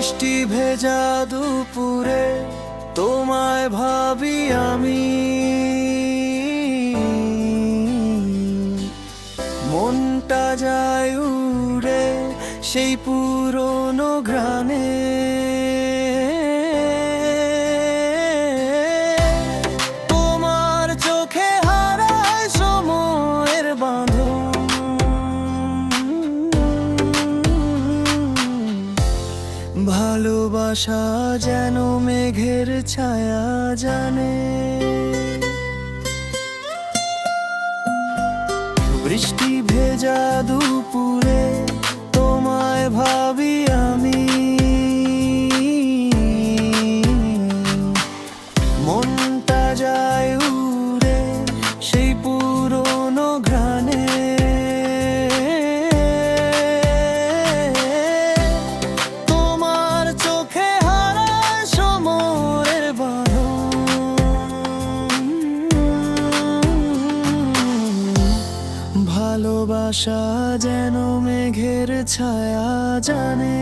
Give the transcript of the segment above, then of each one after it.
বৃষ্টি ভেজা দুপুরে তোমায় ভাবি আমি। মনটা যায় উড়ে সেই পুরনো গ্রামে ভালোবাসা যেন মেঘের ছায়া জানে। বৃষ্টি ভেজা দুপুরে তোমায় ভাবি ভালোবাসা যেন মেঘের ছায়া জানে।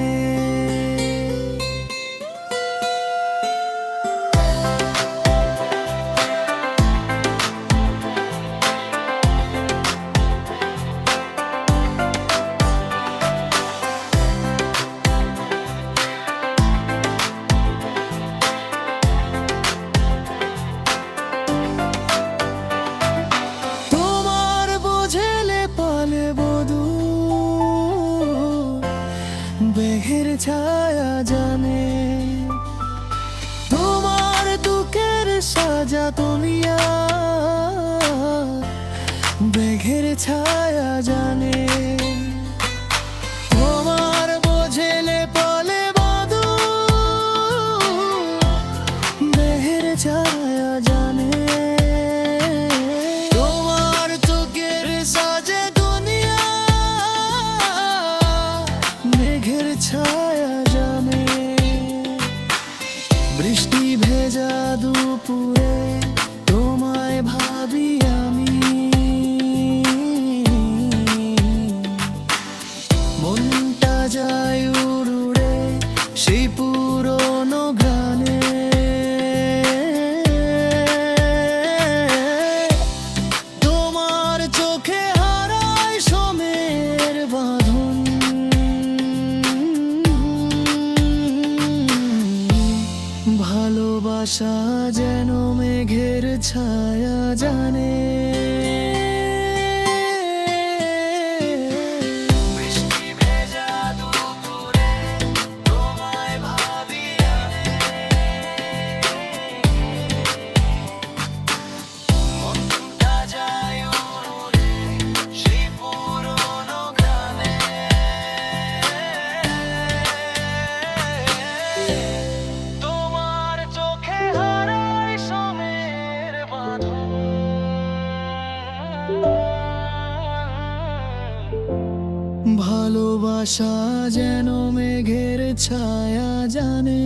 ছায়া জানে। তোমার দুঃখের সাজা তুলিয়া বেঘের ছায়া জানে। বৃষ্টি ভেজা দুপুরে ভালোবাসা যেন মেঘের ছায়া জানে। ভালোবাসা যেন মেঘের ছায়া জানে।